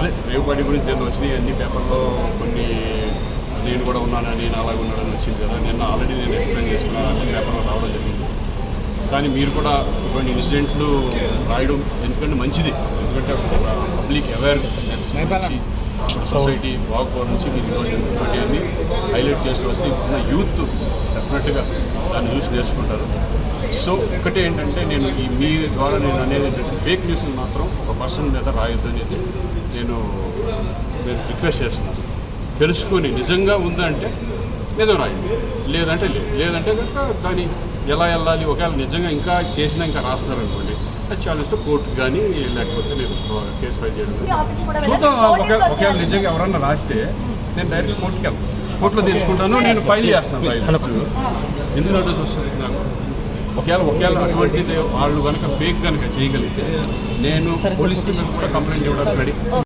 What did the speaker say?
అదే రేవు పార్టీ గురించి నేను వచ్చినాయి? అన్ని పేపర్లో కొన్ని నేను కూడా ఉన్నానని నేను అలాగే ఉన్నానని వచ్చింది కదా. నిన్న ఆల్రెడీ నేను ఎక్స్ప్లెయిన్ చేసుకున్నాను అన్ని పేపర్లో రావడం జరిగింది. కానీ మీరు కూడా ఇటువంటి ఇన్సిడెంట్లు రాయడం ఎందుకంటే మంచిది. ఎందుకంటే పబ్లిక్ అవేర్నెస్ సొసైటీ బాగుపో నుంచి మీరు ఇటువంటివన్నీ హైలైట్ చేస్తూ వస్తే ఉన్న యూత్ డెఫినెట్గా దాన్ని చూసి నేర్చుకుంటారు. సో ఒకటే ఏంటంటే నేను ఈ మీ ద్వారా నేను అనేది ఏంటంటే ఫేక్ న్యూస్ మాత్రం ఒక పర్సన్ మీద రాయొద్దు అనేది నేను రిక్వెస్ట్ చేస్తున్నాను తెలుసుకొని నిజంగా ఉందంటే నిజం రాయండి. లేదంటే లేదు. లేదంటే కనుక దాన్ని ఎలా వెళ్ళాలి? ఒకవేళ నిజంగా ఇంకా చేసినా ఇంకా రాస్తున్నారు అనుకోండి అది ఛాలెంజ్తో కోర్టుకు కానీ లేకపోతే నేను కేసు ఫైల్ చేయడం చూద్దాం. ఒకవేళ. నిజంగా ఎవరన్నా రాస్తే నేను డైరెక్ట్ కోర్టుకి వెళ్తాను. కోర్టులో తెలుసుకుంటాను. నేను ఫైల్ చేస్తాను. ఎందుకు నోటీస్ వస్తుంది నాకు? ఒకవేళ ఒకవేళ అటువంటిది వాళ్ళు కనుక ఫేక్ కనుక చేయగలిగితే నేను పోలీస్ స్టేషన్ కూడా కంప్లైంట్ ఇవ్వడానికి రెడీ.